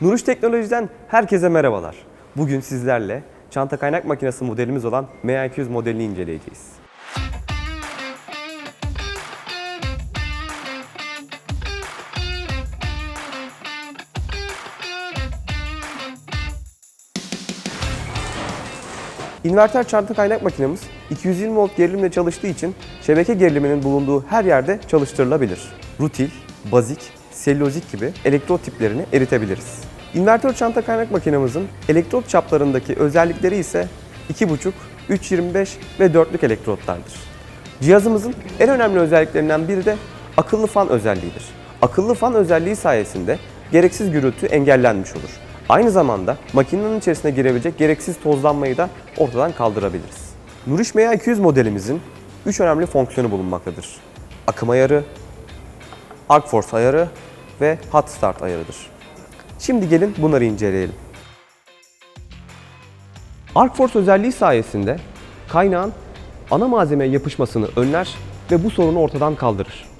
Nuruş Teknoloji'den herkese merhabalar. Bugün sizlerle çanta kaynak makinesi modelimiz olan MA200 modelini inceleyeceğiz. İnverter çanta kaynak makinemiz 220 volt gerilimle çalıştığı için şebeke geriliminin bulunduğu her yerde çalıştırılabilir. Rutil, bazik, selülozik gibi elektrot tiplerini eritebiliriz. İnvertör çanta kaynak makinemizin elektrot çaplarındaki özellikleri ise 2.5, 3.25 ve 4'lük elektrotlardır. Cihazımızın en önemli özelliklerinden biri de akıllı fan özelliğidir. Akıllı fan özelliği sayesinde gereksiz gürültü engellenmiş olur. Aynı zamanda makinenin içerisine girebilecek gereksiz tozlanmayı da ortadan kaldırabiliriz. Nuriş MA200 modelimizin 3 önemli fonksiyonu bulunmaktadır. Akım ayarı, arc force ayarı ve hot start ayarıdır. Şimdi gelin bunları inceleyelim. Arc force özelliği sayesinde kaynağın ana malzemeye yapışmasını önler ve bu sorunu ortadan kaldırır.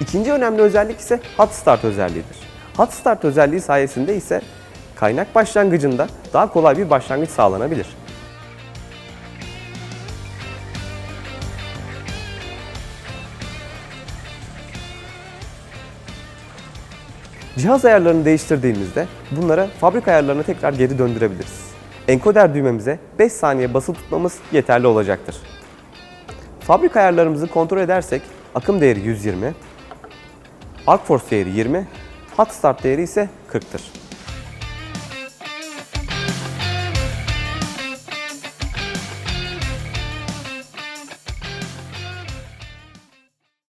İkinci önemli özellik ise hot start özelliğidir. Hot start özelliği sayesinde ise kaynak başlangıcında daha kolay bir başlangıç sağlanabilir. Cihaz ayarlarını değiştirdiğimizde bunlara fabrika ayarlarına tekrar geri döndürebiliriz. Enkoder düğmemize 5 saniye basılı tutmamız yeterli olacaktır. Fabrika ayarlarımızı kontrol edersek akım değeri 120, arc force değeri 20, hot start değeri ise 40'tır.